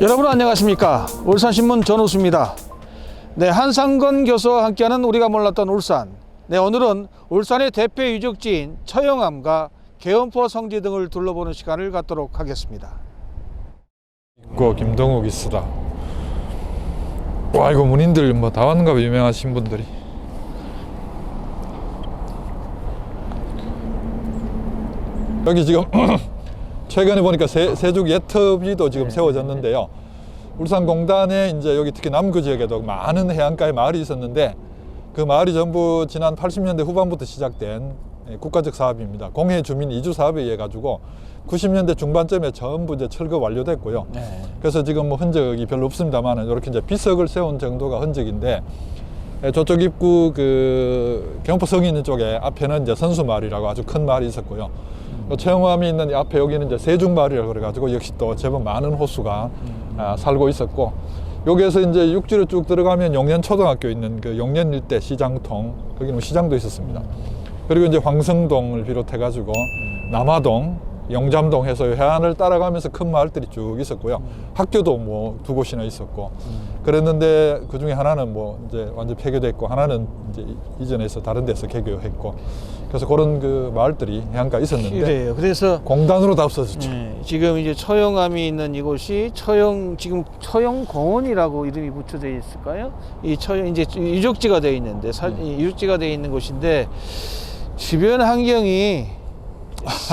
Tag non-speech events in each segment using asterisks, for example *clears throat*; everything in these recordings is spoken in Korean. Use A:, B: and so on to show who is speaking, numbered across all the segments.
A: 여러분 안녕하십니까? 울산신문 전우수입니다. 네 한상건 교수와 함께하는 우리가 몰랐던 울산. 네 오늘은 울산의 대표 유적지인 처영암과 개원포 성지 등을 둘러보는 시간을 갖도록 하겠습니다
B: 있고 김동욱 있으다. 와 이거 문인들 뭐 다 왔는가 봐 유명하신 분들이. 여기 지금 *clears throat* 최근에 보니까 세, 세죽 예터비도 지금 세워졌는데요. 울산공단에 이제 여기 특히 남구 지역에도 많은 해안가에 마을이 있었는데 그 마을이 전부 지난 80년대 후반부터 시작된 예, 국가적 사업입니다. 공해 주민 이주 사업에 의해 가지고 90년대 중반쯤에 전부 이제 철거 완료됐고요.
A: 네.
B: 그래서 지금 뭐 흔적이 별로 없습니다만 이렇게 이제 비석을 세운 정도가 흔적인데 예, 저쪽 입구 그 경포 성이 있는 쪽에 앞에는 이제 선수마을이라고 아주 큰 마을이 있었고요. 또 체험함이 있는 이 앞에 여기는 이제 세중마을이라고 그래가지고 역시 또 제법 많은 호수가 아, 살고 있었고 여기에서 이제 육지로 쭉 들어가면 용년 초등학교 있는 그 용년 일대 시장통 거기는 뭐 시장도 있었습니다. 그리고 이제 황성동을 비롯해 가지고 남아동, 영잠동 해서 해안을 따라가면서 큰 마을들이 쭉 있었고요. 학교도 뭐 두 곳이나 있었고 그랬는데 그 중에 하나는 뭐 이제 완전 폐교됐고 하나는 이제 이전에서 다른 데서 개교했고 그래서 그런 그 마을들이 해안가에 있었는데
A: 그래요 그래서
B: 공단으로 다 없어졌죠.
A: 네, 지금 이제 처영암이 있는 이곳이 처영 지금 처영공원이라고 이름이 붙여져 있을까요? 이 처영 이제 유적지가 되어 있는데 사,
B: 네.
A: 이 유적지가 되어 있는 곳인데 주변 환경이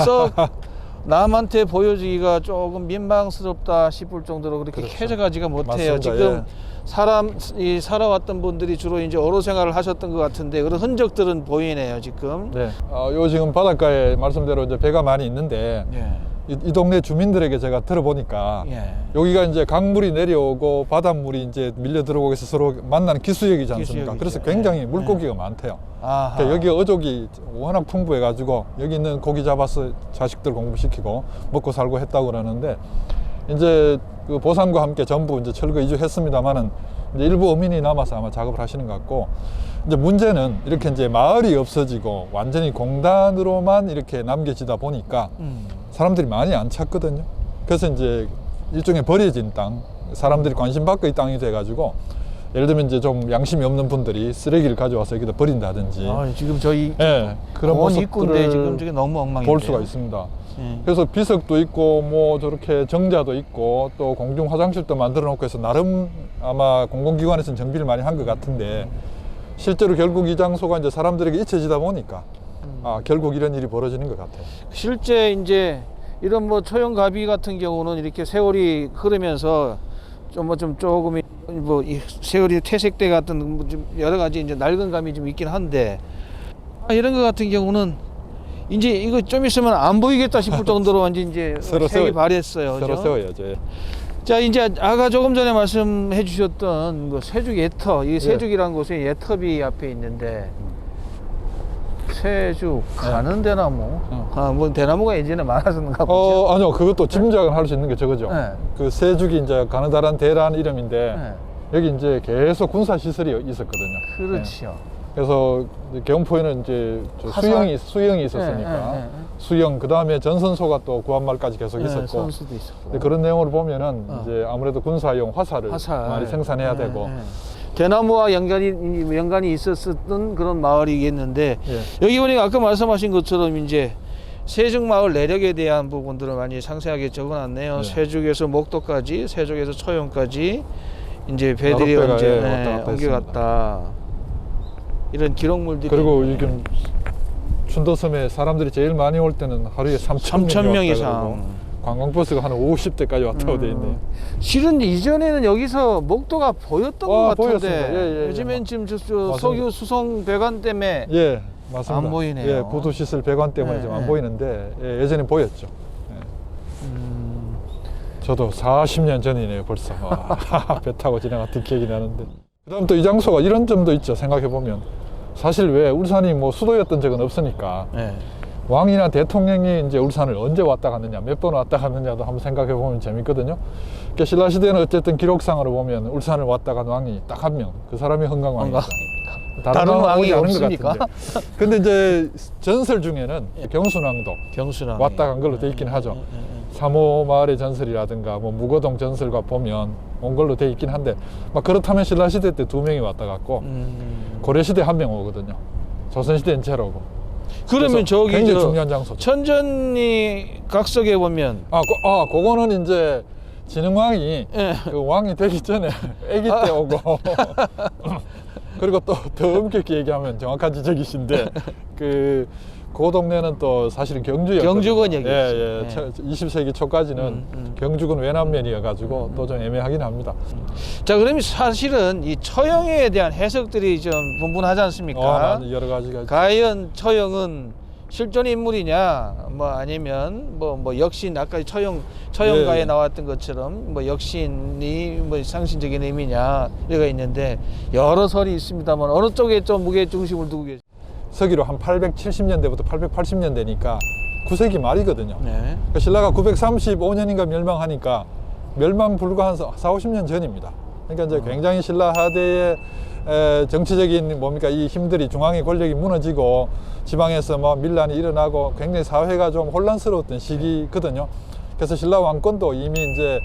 A: 썩 *laughs* 남한테 보여주기가 조금 민망스럽다 싶을 정도로 그렇게
B: 그렇죠.
A: 쾌적하지가 못해요.
B: 맞습니다.
A: 지금
B: 예.
A: 사람 이 살아왔던 분들이 주로 이제 어로 생활을 하셨던 것 같은데 그런 흔적들은 보이네요 지금.
B: 네. 어, 요 지금 바닷가에 말씀대로 이제 배가 많이 있는데
A: 예.
B: 이, 이 동네 주민들에게 제가 들어보니까
A: 예.
B: 여기가 이제 강물이 내려오고 바닷물이 이제 밀려 들어오고 해서 서로 만나는 기수역이지 않습니까?
A: 기수역이죠.
B: 그래서 굉장히
A: 예.
B: 물고기가 많대요.
A: 아하.
B: 그러니까 여기 어족이 워낙 풍부해가지고 여기 있는 고기 잡아서 자식들 공부시키고 먹고 살고 했다고 그러는데 이제 그 보상과 함께 전부 이제 철거 이주했습니다만은 이제 일부 어민이 남아서 아마 작업을 하시는 것 같고 이제 문제는 이렇게 이제 마을이 없어지고 완전히 공단으로만 이렇게 남겨지다 보니까
A: 음.
B: 사람들이 많이 안 찾거든요. 그래서 이제 일종의 버려진 땅, 사람들이 관심 받고 이 땅이 돼가지고 예를 들면 이제 좀 양심이 없는 분들이 쓰레기를 가져와서 여기다 버린다든지
A: 아, 지금 저희
B: 예, 그런 모습들을
A: 입구인데 지금 저게 너무 엉망인데
B: 볼 수가 있습니다.
A: 예.
B: 그래서 비석도 있고 뭐 저렇게 정자도 있고 또 공중 화장실도 만들어 놓고 해서 나름 아마 공공기관에서는 정비를 많이 한 것 같은데 실제로 결국 이 장소가 이제 사람들에게 잊혀지다 보니까 아 결국 이런 일이 벌어지는 것 같아요.
A: 실제 이제 이런 뭐 초용가비 같은 경우는 이렇게 세월이 흐르면서 좀 뭐 좀 조금 뭐이 세월이 퇴색돼 같은 뭐좀 여러 가지 이제 낡은 감이 좀 있긴 한데 아, 이런 거 같은 경우는 이제 이거 좀 있으면 안 보이겠다 싶을 *laughs* 정도로 완전 이제
B: 새로
A: 색이
B: 세워-
A: 발했어요.
B: 새로
A: 그죠?
B: 세워야죠. 예.
A: 자 이제 아까 조금 전에 말씀해 주셨던 그 세죽 예터
B: 예.
A: 이 세죽이라는 곳에 예터비 앞에 있는데 세죽 가는 대나무
B: 어.
A: 아뭐 대나무가 예전에 많았었는가 보죠
B: 어 아니요 그것도 짐작은 할수 있는 게 저거죠.
A: 네.
B: 그 세죽이 이제 가느다란 대란 이름인데
A: 네.
B: 여기 이제 계속 군사 시설이 있었거든요. 네.
A: 그렇죠
B: 그래서 이제 경포에는 이제 저? 수영이 수영이 있었으니까
A: 네, 네, 네.
B: 수영 그 다음에 전선소가 또 구한말까지 계속
A: 네,
B: 있었고
A: 선수도 있었고
B: 근데 그런 내용을 보면은
A: 어.
B: 이제 아무래도 군사용 화살을
A: 화살
B: 많이 생산해야
A: 네,
B: 되고
A: 네. 대나무와 연관이 연관이 있었던 그런 마을이겠는데
B: 예.
A: 여기 보니까 아까 말씀하신 것처럼 이제 세죽 마을 내력에 대한 부분들을 많이 상세하게 적어놨네요.
B: 네.
A: 세죽에서 목도까지, 세죽에서 초용까지 이제 배들이
B: 나룻배가,
A: 언제
B: 예,
A: 네,
B: 왔다 갔다
A: 옮겨갔다. 이런 기록물들이
B: 그리고 지금 춘도섬에 사람들이 제일 많이 올 때는 하루에 3천
A: 3천 명 이상.
B: 관광버스가 한 50대까지 왔다고 돼 있네요.
A: 실은 이전에는 여기서 목도가 보였던
B: 아,
A: 것 같은데
B: 보였습니다. 예, 예, 예.
A: 요즘엔 지금 저, 저
B: 맞습니다.
A: 석유 수송 배관 때문에
B: 예, 맞습니다.
A: 안 보이네요.
B: 예, 구두 시설 배관 때문에
A: 네,
B: 좀안
A: 네.
B: 보이는데 예, 예전에 보였죠. 예.
A: 음,
B: 저도 40년 전이네요, 벌써. 와, *laughs* 배 타고 지나갔던 기억이 나는데. 그다음 또 이 장소가 이런 점도 있죠. 생각해 보면 사실 왜 울산이 뭐 수도였던 적은 없으니까
A: 네.
B: 왕이나 대통령이 이제 울산을 언제 왔다 갔느냐, 몇 번 왔다 갔느냐도 한번 생각해 보면 재밌거든요. 그러니까 신라 시대는 어쨌든 기록상으로 보면 울산을 왔다 간 왕이 딱 한 명, 그 사람이 흥강왕입니다.
A: 다른 왕이
B: 않은 것
A: 없습니까?
B: 근데 이제 전설 중에는 경순왕도
A: 경순왕
B: 왔다 간 걸로 돼 있긴 하죠. 삼호 마을의 전설이라든가 뭐 무거동 전설과 보면 온 걸로 돼 있긴 한데 막 그렇다면 신라 시대 때 두 명이 왔다 갔고
A: 음.
B: 고려 시대 한 명 오거든요. 조선 시대는 제로고.
A: 그러면 저기
B: 굉장히
A: 저
B: 중요한 장소죠.
A: 천전이 각석에 보면
B: 아, 그, 아, 그거는 이제 진흥왕이
A: 예.
B: 그 왕이 되기 전에 *laughs* 아기 때 오고 *laughs* 그리고 또 더 엄격히 얘기하면 정확한 지적이신데 *laughs* 그, 그 동네는 또 사실은 경주였거든요.
A: 경주권역이었죠.
B: 예, 예.
A: 예.
B: 저- 20세기 초까지는
A: 음, 음.
B: 경주군 외남면이어가지고 또 좀 애매하긴 합니다.
A: 자 그러면 사실은 이 처형에 대한 해석들이 좀 분분하지 않습니까?
B: 어, 나 여러 가지가.
A: 과연 처형은 실존 인물이냐, 뭐 아니면 뭐 뭐 역신 아까 처형 처형가에
B: 예, 예.
A: 나왔던 것처럼 뭐 역신이 뭐 상신적인 의미냐 이가 있는데 여러 설이 있습니다만 어느 쪽에 좀 무게 중심을 두고 계세요?
B: 서기로 한 870년대부터 880년대니까 9세기 말이거든요.
A: 네.
B: 그 신라가 935년인가 멸망하니까 멸망 불과 한 4, 50년 전입니다. 그러니까 이제 굉장히 신라 하대의 에, 정치적인 뭡니까 이 힘들이 중앙의 권력이 무너지고 지방에서 뭐 밀란이 일어나고 굉장히 사회가 좀 혼란스러웠던 시기거든요. 그래서 신라 왕권도 이미 이제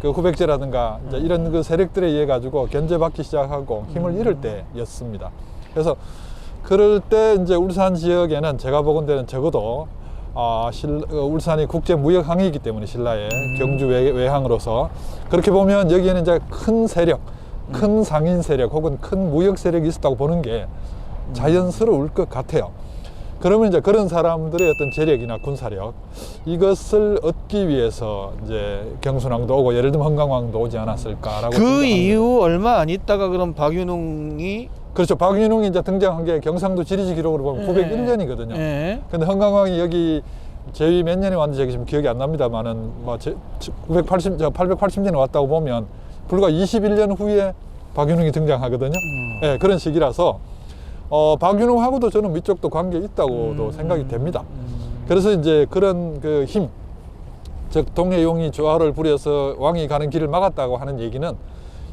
B: 그 후백제라든가 이제 이런 그 세력들에 의해 가지고 견제받기 시작하고 힘을 잃을 때였습니다. 그래서 그럴 때 이제 울산 지역에는 제가 보건대는 적어도 아, 실, 어, 울산이 국제 무역 항이기 때문에 신라의 경주 외, 외항으로서 그렇게 보면 여기에는 이제 큰 세력, 큰 상인 세력 혹은 큰 무역 세력이 있었다고 보는 게 자연스러울 것 같아요. 그러면 이제 그런 사람들의 어떤 재력이나 군사력 이것을 얻기 위해서 이제 경순왕도 오고 예를 들면 흥강왕도 오지 않았을까라고
A: 그. 이후 얼마 안 있다가 그럼 박윤웅이
B: 그렇죠. 박윤웅이 이제 등장한 게 경상도 지리지 기록으로 보면 901년이거든요.
A: 예.
B: 근데 흥강왕이 여기 제위 몇 년에 왔는지 제가 지금 기억이 안 납니다만은 뭐 980, 저 880년에 왔다고 보면 불과 21년 후에 박윤웅이 등장하거든요.
A: 음.
B: 예, 그런 시기라서 어, 박윤웅하고도 저는 위쪽도 관계 있다고도
A: 음.
B: 생각이 됩니다.
A: 음.
B: 그래서 이제 그런 그 힘, 즉 동해용이 조화를 부려서 왕이 가는 길을 막았다고 하는 얘기는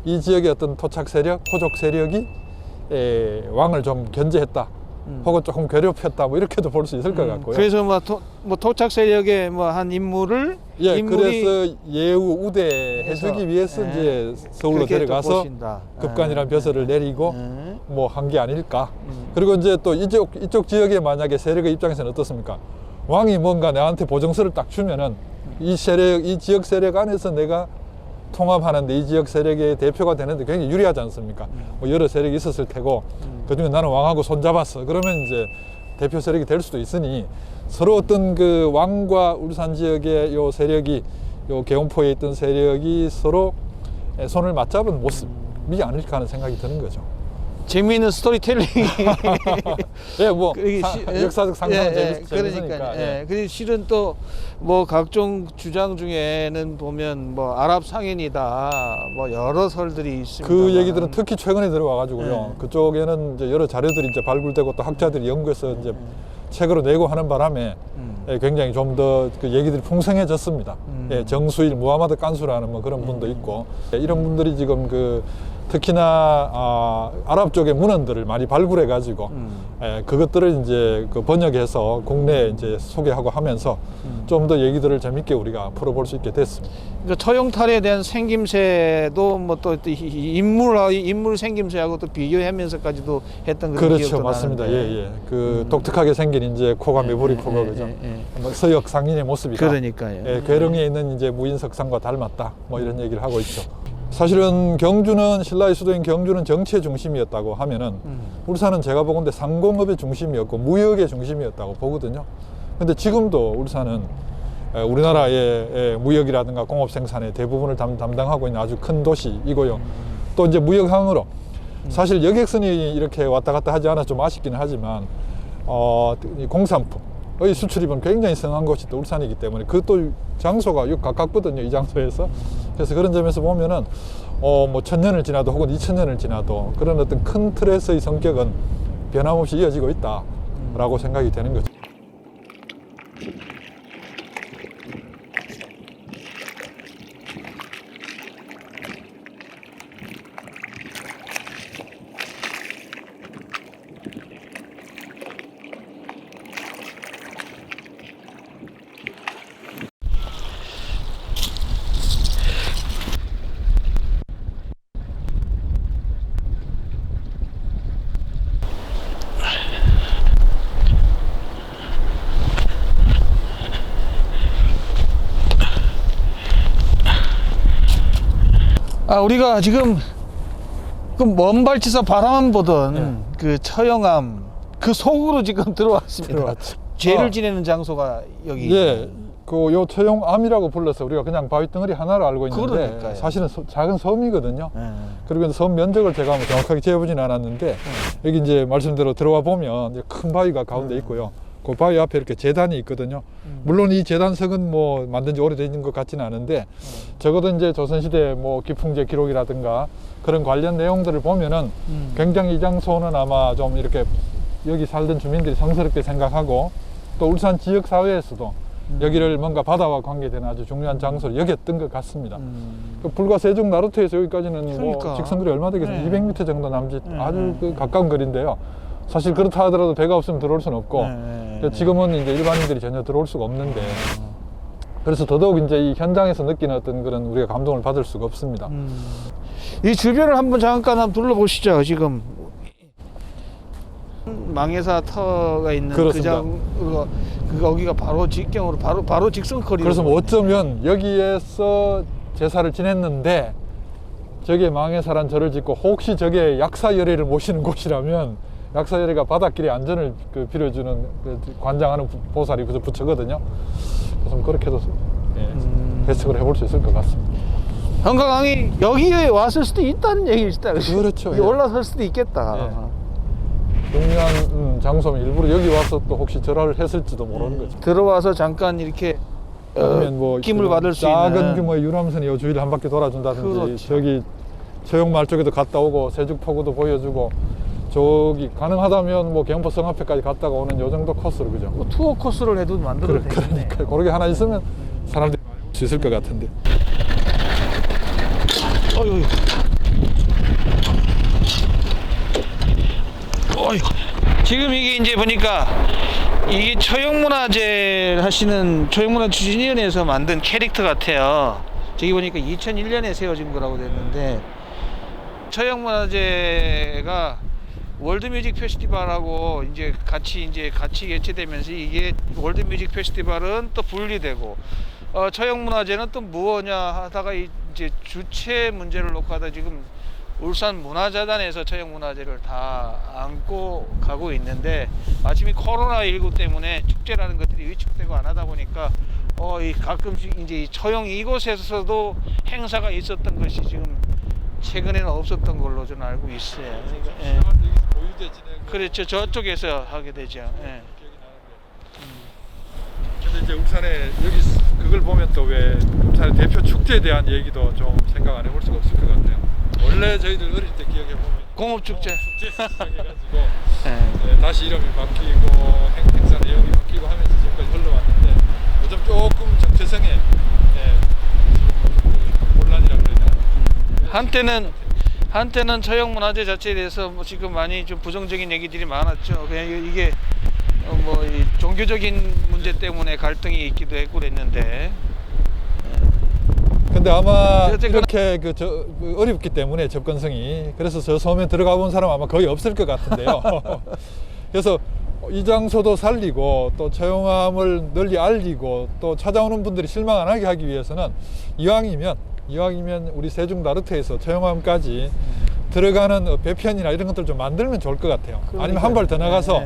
B: 이 지역의 어떤 토착 세력, 호족 세력이 에, 왕을 좀 견제했다,
A: 음.
B: 혹은 조금 괴롭혔다, 뭐 이렇게도 볼 수 있을 것
A: 음,
B: 같고요.
A: 그래서 뭐, 토, 뭐 토착 세력의 뭐 한 인물을
B: 예,
A: 인물이
B: 그래서 예우 우대해주기
A: 해서,
B: 위해서
A: 예.
B: 이제 서울로 데려가서. 급간이란
A: 아,
B: 벼슬을 내리고
A: 예.
B: 뭐한 게 아닐까.
A: 음.
B: 그리고 이제 또 이쪽 이쪽 지역에 만약에 세력의 입장에서는 어떻습니까? 왕이 뭔가 내한테 보정서를 딱 주면은 이 세력 이 지역 세력 안에서 내가 통합하는데 이 지역 세력의 대표가 되는데 굉장히 유리하지 않습니까? 뭐 여러 세력이 있었을 테고
A: 음.
B: 그중에 나는 왕하고 손잡았어. 그러면 이제 대표 세력이 될 수도 있으니 서로 어떤 그 왕과 울산 지역의 요 세력이 요 개원포에 있던 세력이 서로 손을 맞잡은 모습이 아닐까 하는 생각이 드는 거죠.
A: 재미있는 스토리텔링이
B: 예, 뭐 *laughs*
A: 그게
B: 사-
A: 시- 예?
B: 역사적 상상은
A: 예,
B: 재밌,
A: 예. 그러니까요.
B: 예.
A: 예. 그리고 실은 또 뭐 각종 주장 중에는 보면 뭐 아랍 상인이다 뭐 여러 설들이 있습니다.
B: 그 얘기들은 특히 최근에 들어와가지고요.
A: 예.
B: 그쪽에는 이제 여러 자료들이 이제 발굴되고 또 학자들이 연구해서 이제 책으로 내고 하는 바람에
A: 음.
B: 예, 굉장히 좀 더 그 얘기들이 풍성해졌습니다.
A: 음.
B: 예, 정수일, 무하마드 깐수라는 뭐 그런 분도 있고 예, 이런 분들이 지금 그 특히나 아, 아랍 쪽의 문헌들을 많이 발굴해 가지고
A: 음.
B: 예, 그것들을 이제 그 번역해서 국내에 이제 소개하고 하면서
A: 음.
B: 좀더 얘기들을 재밌게 우리가 풀어볼 수 있게 됐습니다.
A: 그러니까 처형탈에 대한 생김새도 뭐또 인물 인물 생김새하고 또 비교하면서까지도 했던 그런
B: 그렇죠, 맞습니다.
A: 나는데.
B: 예, 예. 그
A: 음.
B: 독특하게 생긴 이제 코가 매부리
A: 예,
B: 코가
A: 예,
B: 그죠.
A: 예, 예.
B: 뭐 서역 상인의 모습이다.
A: 그러니까요.
B: 예, 괴릉에 있는 이제 무인 석상과 닮았다. 뭐 이런 얘기를 하고 있죠. 사실은 경주는 신라의 수도인 경주는 정치의 중심이었다고 하면은
A: 음.
B: 울산은 제가 보건대 상공업의 중심이었고 무역의 중심이었다고 보거든요. 근데 지금도 울산은 에, 우리나라의 에, 무역이라든가 공업 생산의 대부분을 담, 담당하고 있는 아주 큰 도시이고요. 또 이제 무역항으로 사실 여객선이 이렇게 왔다 갔다 하지 않아 좀 아쉽기는 하지만 어, 이 공산품의 수출입은 굉장히 성한 곳이 또 울산이기 때문에 그또 장소가 요 가깝거든요 이 장소에서 그래서 그런 점에서 보면은 어, 뭐 천년을 지나도 혹은 이천년을 지나도 그런 어떤 큰 틀에서의 성격은 변함없이 이어지고 있다라고 생각이 되는 거죠.
A: 아 우리가 지금 그먼 발치서 바라만 보던
B: 네.
A: 그 처형암 그 속으로 지금 *laughs* 들어왔습니다.
B: 들어왔죠.
A: 죄를
B: 어.
A: 지내는 장소가 여기.
B: 예, 그요 처용암이라고 불러서 우리가 그냥 바위 덩어리 하나로 알고 있는데
A: 그러니까요.
B: 사실은 소- 작은 섬이거든요.
A: 예.
B: 그리고 섬 면적을 제가 뭐 정확하게 재보진 않았는데 여기 이제 말씀대로 들어와 보면 큰 바위가 가운데 있고요. 그 바위 앞에 이렇게 재단이 있거든요. 물론 이 재단석은 뭐 만든 지 오래된 것 같지는 않은데 적어도 이제 조선시대 뭐 기풍제 기록이라든가 그런 관련 내용들을 보면은
A: 음.
B: 굉장히 이 장소는 아마 좀 이렇게 여기 살던 주민들이 성스럽게 생각하고 또 울산 지역 사회에서도 여기를 뭔가 바다와 관계되는 아주 중요한 장소로 여겼던 것 같습니다.
A: 음.
B: 그 불과 세종 나루터에서 여기까지는
A: 그러니까.
B: 뭐 직선거리 얼마 되겠어요?
A: 네.
B: 200m 정도 남짓
A: 네,
B: 아주
A: 네.
B: 그 가까운 거리인데요. 사실 그렇다 하더라도 배가 없으면 들어올 수는 없고
A: 네,
B: 그 지금은 이제 일반인들이 전혀 들어올 수가 없는데 그래서 더더욱 이제 이 현장에서 느끼는 어떤 그런 우리가 감동을 받을 수가 없습니다.
A: 음. 이 주변을 한번 잠깐 한번 둘러보시죠. 지금 망해사 터가 있는
B: 그렇습니다.
A: 그 장, 그 거기가 바로 직경으로 바로 바로 직선 거리로.
B: 그래서 뭐 어쩌면 여기에서 제사를 지냈는데 저게 망해사란 절을 짓고 혹시 저게 약사 열애를 모시는 *laughs* 곳이라면 약사열애가 바닷길의 안전을 그 빌어주는 그 관장하는 부- 보살이 그저 부처거든요. 그래서 뭐 그렇게도 예,
A: 음.
B: 해석을 해볼 수 있을 것 같습니다.
A: 한강항이 여기에 왔을 수도 있다는 얘기입니다.
B: 그렇죠,
A: 여기
B: 예.
A: 올라설 수도 있겠다.
B: 예. 중요한 음, 장소면 일부러 여기 와서 또 혹시 절하를 했을지도 모르는 거죠.
A: 들어와서 잠깐 이렇게 어,
B: 아니면 뭐 그런
A: 받을 수
B: 작은
A: 있는
B: 규모의 유람선이 요 주위를 한 바퀴 돌아준다든지
A: 그렇죠.
B: 저기 처용말 쪽에도 갔다 오고 세죽포구도 보여주고 저기 가능하다면 뭐 경포성 앞에까지 갔다가 오는 요 정도 코스로 그죠?
A: 뭐 투어 코스를 해도 만들어도
B: 그러,
A: 되겠네.
B: 그러니까 그러게 하나 있으면 사람들이 수 있을 것 같은데
A: 어휴. 어휴. 지금 이게 이제 보니까 이게 처형문화재 하시는 처형문화 추진위원회에서 만든 캐릭터 같아요. 저기 보니까 2001년에 세워진 거라고 됐는데 처형문화재가 월드뮤직 페스티벌하고 이제 같이 이제 같이 개최되면서 이게 월드뮤직 페스티벌은 또 분리되고 어, 처형문화재는 또 무엇냐 하다가 이제 주체 문제를 놓고 하다 지금 울산 문화재단에서 처형문화재를 다 안고 가고 있는데 마침 이 코로나19 때문에 축제라는 것들이 위축되고 안 하다 보니까 어, 이 가끔씩 이제 이 처형 이곳에서도 행사가 있었던 것이 지금 최근에는 없었던 걸로 저는 알고 있어요. 그러니까, 예.
B: 보유대 지내고
A: 그렇죠. 저쪽에서 하게 되죠. 예.
B: 근데 이제 울산에 여기 그걸 보면 또 왜 울산의 대표 축제에 대한 얘기도 좀 생각 안 해볼 수가 없을 것 같아요. 원래 저희들 어릴 때 기억해 보면 *laughs*
A: 공업축제.
B: 축제 시작해가지고
A: 예. *laughs*
B: 네, 다시 이름이 바뀌고 행, 행사 내용이 바뀌고 하면서 지금까지 흘러왔는데 요즘 조금 정체성에 예, 지금 뭐 혼란이라 그래야 되나?
A: 한때는 한때는 처형문화재 자체에 대해서 뭐 지금 많이 좀 부정적인 얘기들이 많았죠. 그냥 이- 이게 어 뭐이 종교적인 문제 때문에 갈등이 있기도 했고 그랬는데
B: 근데 아마 이렇게 그 저, 그 어렵기 때문에 접근성이 그래서 저 섬에 들어가 본 사람 아마 거의 없을 것 같은데요. *laughs* 그래서 이 장소도 살리고 또 처용함을 널리 알리고 또 찾아오는 분들이 실망 안 하게 하기 위해서는 이왕이면 이왕이면 우리 세종 나루터에서 처용함까지 들어가는 어, 배편이나 이런 것들 좀 만들면 좋을 것 같아요. 아니면 한 발 더 나가서
A: 예, 예,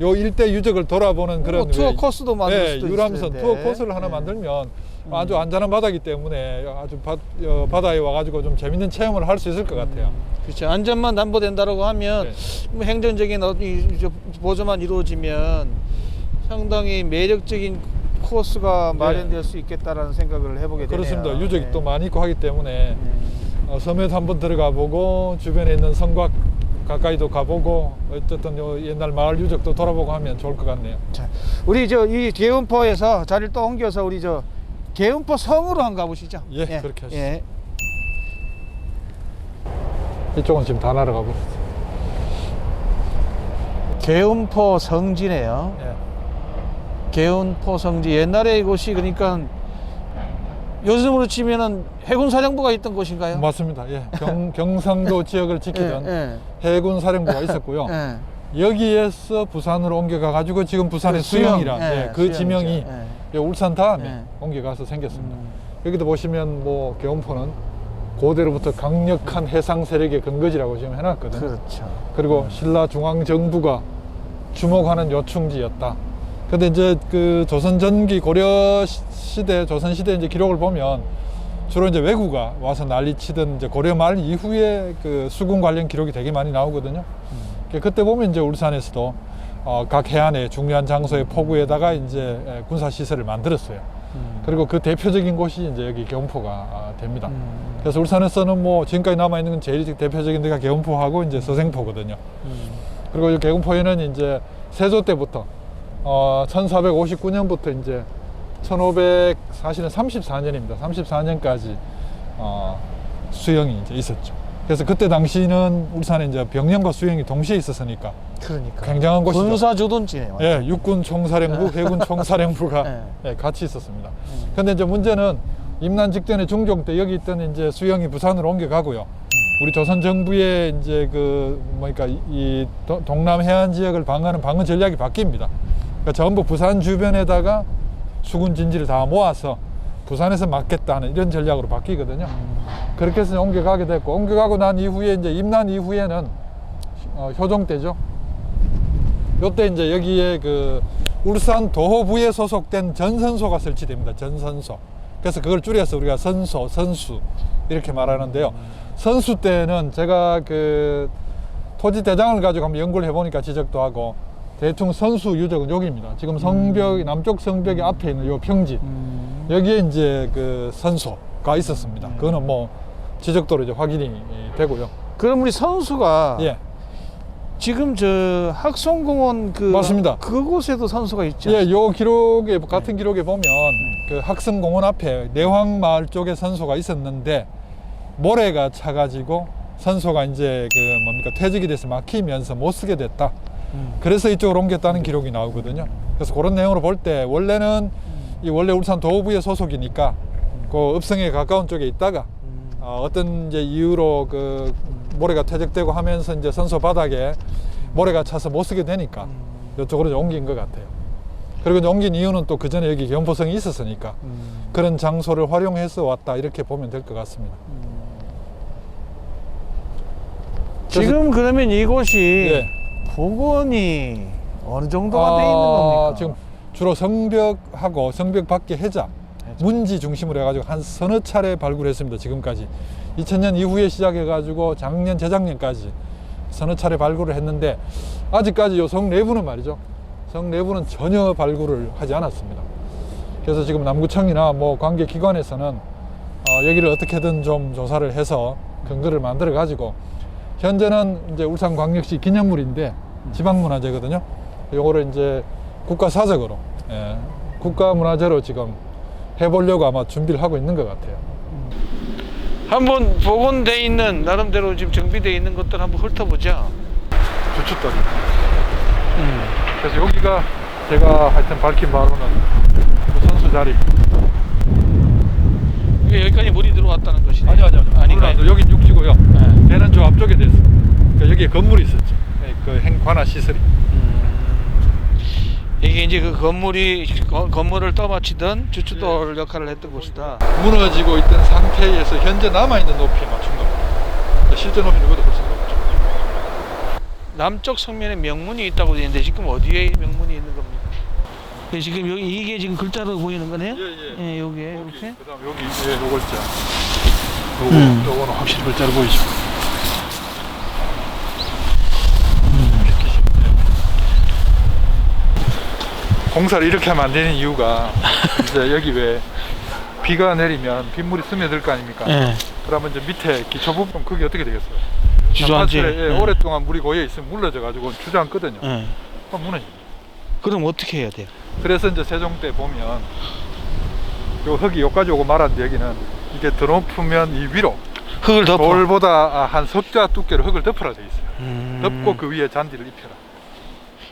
A: 예.
B: 요 일대 유적을 돌아보는 그런
A: 뭐 투어
B: 왜-
A: 코스도 만들
B: 예,
A: 수도
B: 유람선
A: 있을
B: 투어
A: 텐데.
B: 코스를 하나
A: 예.
B: 만들면 아주 안전한 바다이기 때문에 아주 바, 어, 바다에 와가지고 좀 재밌는 체험을 할 수 있을 것 같아요.
A: 그렇죠. 안전만 담보된다라고 하면
B: 네.
A: 뭐 행정적인 어, 보조만 이루어지면 상당히 매력적인 코스가 마련될 수 있겠다라는 생각을 해보게 되네요.
B: 네. 그렇습니다. 유적이
A: 네.
B: 또 많이 있고 하기 때문에
A: 네.
B: 어, 섬에도 한번 들어가 보고 주변에 있는 성곽 가까이도 가보고 어쨌든 요 옛날 마을 유적도 돌아보고 하면 좋을 것 같네요.
A: 자, 우리 저이 개운포에서 자리를 또 옮겨서 우리 저 개운포 성으로 한번 가보시죠.
B: 예, 그렇게 하시죠.
A: 예.
B: 이쪽은 지금 다 날아가 버렸어.
A: 개운포 성지네요.
B: 예.
A: 개운포 성지 옛날에 이곳이 그러니까 요즘으로 치면은 해군 사령부가 있던 곳인가요?
B: 맞습니다. 예. 경, *laughs* 경상도 지역을 지키던
A: 예,
B: 해군 사령부가 있었고요.
A: 예, 예.
B: 여기에서 부산으로 옮겨가 가지고 지금 부산의
A: 그 수영,
B: 수영이란
A: 예,
B: 예, 그
A: 수영이죠.
B: 지명이
A: 예.
B: 이 울산 다음에
A: 예.
B: 옮겨가서 생겼습니다.
A: 음.
B: 여기도 보시면 뭐 개원포는 고대로부터 강력한 해상 세력의 근거지라고 지금 해놨거든요.
A: 그렇죠.
B: 그리고 신라 중앙 정부가 주목하는 요충지였다. 근데 이제 그 조선 전기 고려 시- 시대, 조선 시대 이제 기록을 보면 주로 이제 외구가 와서 난리치던 이제 고려 말 이후에 그 수군 관련 기록이 되게 많이 나오거든요. 그- 그때 보면 이제 울산에서도 어, 각 해안의 중요한 장소의 포구에다가 이제 에, 군사 시설을 만들었어요.
A: 음.
B: 그리고 그 대표적인 곳이 이제 여기 개운포가 아, 됩니다.
A: 음.
B: 그래서 울산에서는 뭐 지금까지 남아 있는 건 제일 대표적인 데가 개운포하고 이제 서생포거든요.
A: 음.
B: 그리고 이 개운포에는 이제 세조 때부터 어 1459년부터 이제 1500 사실은 34년입니다. 34년까지 어 수영이 이제 있었죠. 그래서 그때 당시는 울산에 이제 병영과 수영이 동시에 있었으니까
A: 그러니까
B: 굉장한 곳이죠.
A: 군사 주둔지네요.
B: 예, 육군 총사령부, 해군 총사령부가
A: 네. *laughs*
B: 예, 같이 있었습니다.
A: 음.
B: 근데 이제 문제는 임난 직전에 중종 때 여기 있던 이제 수영이 부산으로 옮겨가고요. 우리 조선 정부의 이제 그 뭐니까 이- 동남 해안 지역을 방어하는 방어 전략이 바뀝니다. 그러니까 전부 부산 주변에다가 수군 진지를 다 모아서 부산에서 막겠다는 이런 전략으로 바뀌거든요. 그렇게 해서 옮겨가게 됐고 옮겨가고 난 이후에 이제 임난 이후에는 어, 효종 때죠. 요때 이제 여기에 그 울산 도호부에 소속된 전선소가 설치됩니다. 전선소. 그래서 그걸 줄여서 우리가 선소, 선수 이렇게 말하는데요. 선수 때는 제가 그 토지 대장을 가지고 한번 연구를 해보니까 지적도 하고 대충 선수 유적은 여기입니다. 지금 성벽 남쪽 성벽의 앞에 있는 요 평지
A: 음.
B: 여기에 이제 그 선소가 있었습니다. 그거는 뭐 지적도로 이제 확인이 되고요.
A: 그럼 우리 선수가
B: 예.
A: 지금 저 학송공원 그
B: 맞습니다.
A: 그곳에도 선수가 있죠.
B: 예, 요 기록에 같은 기록에 보면 그 학성공원 앞에 내황 마을 쪽에 선소가 있었는데 모래가 차가지고 선소가 이제 그 뭡니까 퇴직이 돼서 막히면서 못 쓰게 됐다.
A: 음.
B: 그래서 이쪽으로 옮겼다는 기록이 나오거든요. 그래서 그런 내용으로 볼 때 원래는 이 원래 울산 도부의 소속이니까 그 읍성에 가까운 쪽에 있다가
A: 음.
B: 어, 어떤 이제 이유로 그 모래가 퇴적되고 하면서 이제 선소 바닥에 모래가 차서 못 쓰게 되니까
A: 음.
B: 이쪽으로 이제 옮긴 것 같아요. 그리고 이제 옮긴 이유는 또 그 전에 여기 경포성이 있었으니까
A: 음.
B: 그런 장소를 활용해서 왔다 이렇게 보면 될 것 같습니다.
A: 지금 그러면 이곳이
B: 예.
A: 복원이 어느 정도가 돼 있는 겁니까?
B: 아, 지금 주로 성벽하고 성벽 밖에 해자,
A: 해자.
B: 문지 중심으로 해가지고 한 서너 차례 발굴했습니다. 지금까지 2000년 이후에 시작해가지고 작년 재작년까지 서너 차례 발굴을 했는데 아직까지 요 성 내부는 말이죠. 성 내부는 전혀 발굴을 하지 않았습니다. 그래서 지금 남구청이나 뭐 관계 기관에서는 어, 여기를 어떻게든 좀 조사를 해서 근거를 만들어 가지고 현재는 이제 울산광역시 기념물인데 지방문화재거든요. 요거를 이제 국가사적으로 예, 국가문화재로 지금 해보려고 아마 준비를 하고 있는 것 같아요.
A: 한번 복원돼 있는 나름대로 지금 정비돼 있는 것들 한번 훑어보자.
B: 주춧돌이. 그래서 여기가 제가 하여튼 밝힌 바로는 그 선수 자리.
A: 이게 여기까지 물이 들어왔다는 것이네.
B: 아니 아니 아니.
A: 아닌가요?
B: 여긴 육지고요.
A: 네.
B: 배는 저 앞쪽에 됐어. 그러니까 여기에 건물이 있었죠. 예, 그 행관화 시설이.
A: 음. 이게 이제 그 건물이 거- 건물을 떠받치던 주춧돌 역할을 했던 곳이다.
B: 무너지고 있던 상태에서 현재 남아 있는 높이에 맞춘 겁니다. 그러니까 실제 높이는 그보다 훨씬.
A: 남쪽 성면에 명문이 있다고 되어 있는데 지금 어디에 명문이 있는 겁니까? 네, 지금 여기 이게 지금 글자로 보이는 거네요?
B: 예,
A: 예, 여기에 이렇게.
B: 그다음 여기 예, 요 글자. 요거
A: 음.
B: 요거는 확실히 글자로 보이죠. 이렇게. 공사를 이렇게 하면 안 되는 이유가 이제 여기 왜 비가 내리면 빗물이 스며들 거 아닙니까?
A: 예.
B: 그러면 이제 밑에 기초 부분 그게 어떻게 되겠어요?
A: 주저앉지.
B: 예,
A: 예.
B: 오랫동안 물이 고여 있으면 물러져 가지고 주저앉거든요.
A: 예.
B: 그럼 무너지.
A: 그럼 어떻게 해야 돼요?
B: 그래서 이제 세종 때 보면 요 흙이 여기까지 오고 말았는데 여기는 이게 더 높으면 이 위로
A: 흙을 덮어.
B: 돌보다 아, 한 석자 두께로 흙을 덮으라 돼 있어요.
A: 음.
B: 덮고 그 위에 잔디를 입혀라.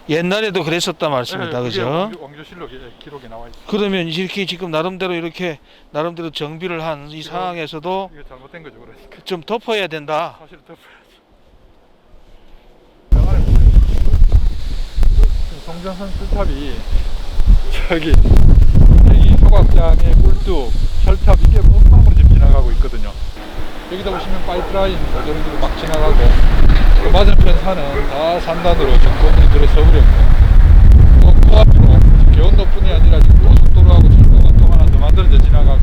A: 옛날에도 그랬었단 말씀이다,
B: 예,
A: 그죠?
B: 왕조- 왕조실록에 기록에 나와 있어요.
A: 그러면 이렇게 지금 나름대로 이렇게 나름대로 정비를 한 이 상황에서도
B: 이게 잘못된 거죠, 그러니까.
A: 좀 덮어야 된다.
B: 사실 덮어야죠. 그 안에 보면 지금 송정선 철탑이 저기 이 소각장의 꿀뚝, 철탑 이게 몸망으로 지금 지나가고 있거든요. 여기다 보시면 파이프라인 이런 길로 막 지나가고 그 맞은편 산은 다 산단으로 정권이 들어서 버렸고 또 코앞으로 개원도뿐이 아니라 지금 고속도로하고 철도가 또 하나 더 만들어져 지나가고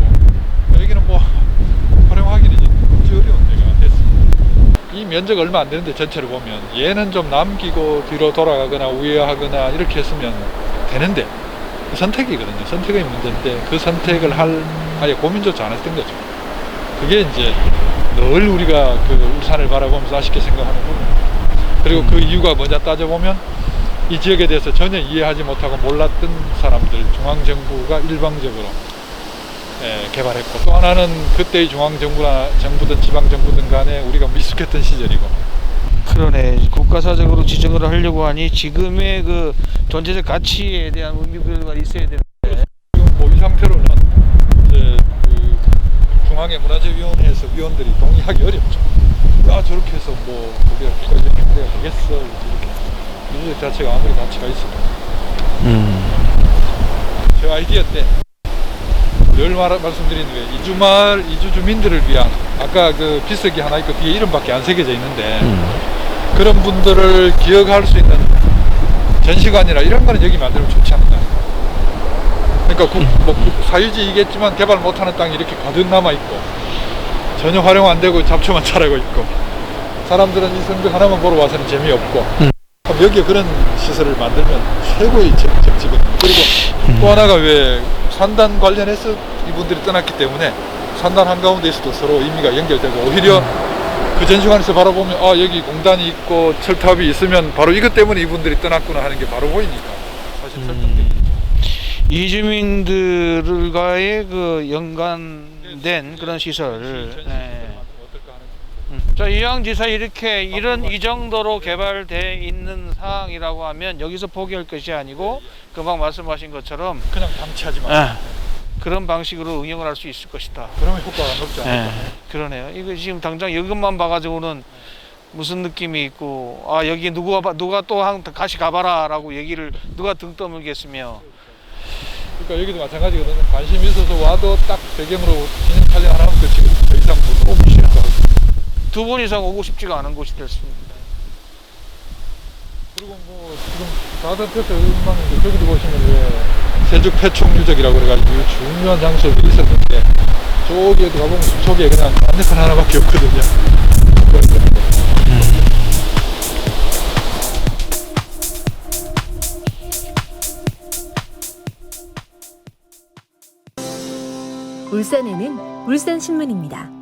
B: 여기는 뭐 활용하기는 이제 어려운 데가 됐습니다. 이 면적 얼마 안 되는데 전체를 보면 얘는 좀 남기고 뒤로 돌아가거나 우회하거나 이렇게 했으면 되는데 선택이거든요. 선택의 문제인데 그 선택을 할 아예 고민조차 안 했던 거죠. 그게 이제 늘 우리가 그 울산을 바라보면서 아쉽게 생각하는 부분입니다. 그리고 그 이유가 뭐냐 따져보면 이 지역에 대해서 전혀 이해하지 못하고 몰랐던 사람들 중앙정부가 일방적으로 예, 개발했고 또 하나는 그때의 중앙정부나 정부든 지방정부든 간에 우리가 미숙했던 시절이고
A: 그러네. 국가사적으로 지정을 하려고 하니 지금의 그 존재적 가치에 대한 의미가 있어야 되는.
B: 지금 뭐 이 상태로는 이제 그 중앙의 문화재위원회에서 위원들이 동의하기 어렵죠. 야 저렇게 해서 뭐 국가적 행대가 되겠어 이렇게 유적 자체가 아무리 가치가 있어도
A: 음.
B: 제 아이디어 때 늘 말씀드리는 게 이주마을 이주 주민들을 위한 아까 그 비석이 하나 있고 뒤에 이름밖에 안 새겨져 있는데 그런 분들을 기억할 수 있는 전시관이나 이런 거는 여기 만들면 좋지 않나. 그러니까 국, 뭐 국- 사유지이겠지만 개발 못하는 땅이 이렇게 가득 남아 있고 전혀 활용 안 되고 잡초만 *laughs* 자라고 있고 사람들은 이 성벽 하나만 보러 와서는 재미없고
A: 음.
B: 여기에 그런 시설을 만들면 최고의 적- 적지거든요. 그리고 또 하나가 왜 산단 관련해서 이분들이 떠났기 때문에 산단 한가운데에서도 서로 의미가 연결되고 오히려 그 전시관에서 바라보면 아 여기 공단이 있고 철탑이 있으면 바로 이것 때문에 이분들이 떠났구나 하는 게 바로 보이니까 사실
A: 음. 이주민들과의 그 연관된 그런 시설. 예. 음. 자 이왕지사 이렇게 이런 이 정도로 개발돼 있는 상황이라고 하면 여기서 포기할 것이 아니고 금방 말씀하신 것처럼
B: 그냥 방치하지 마.
A: 아, 그런 방식으로 응용을 할 수 있을 것이다.
B: 그러면 효과가 높지 않을까.
A: 예, 그러네요. 이거 지금 당장 이것만 봐가지고는 무슨 느낌이 있고 아 여기 누가 봐- 누가 또 한 다시 가봐라라고 얘기를 누가 등 떠물겠으며
B: 그러니까 여기도 마찬가지거든요. 관심 있어서 와도 딱 배경으로 진행 사진 하나 하면 끝이고 더 이상 못.
A: 두 번 이상 오고 싶지가 않은 곳이 됐습니다.
B: 그리고 뭐 지금 다다표서 음악인데 저기도 보시면 왜 세죽 폐총 유적이라고 그래가지고 중요한 장소에 있었는데 저기에도 가보면 저기에 그냥 안내판 하나밖에 없거든요.
C: 울산에는 울산신문입니다.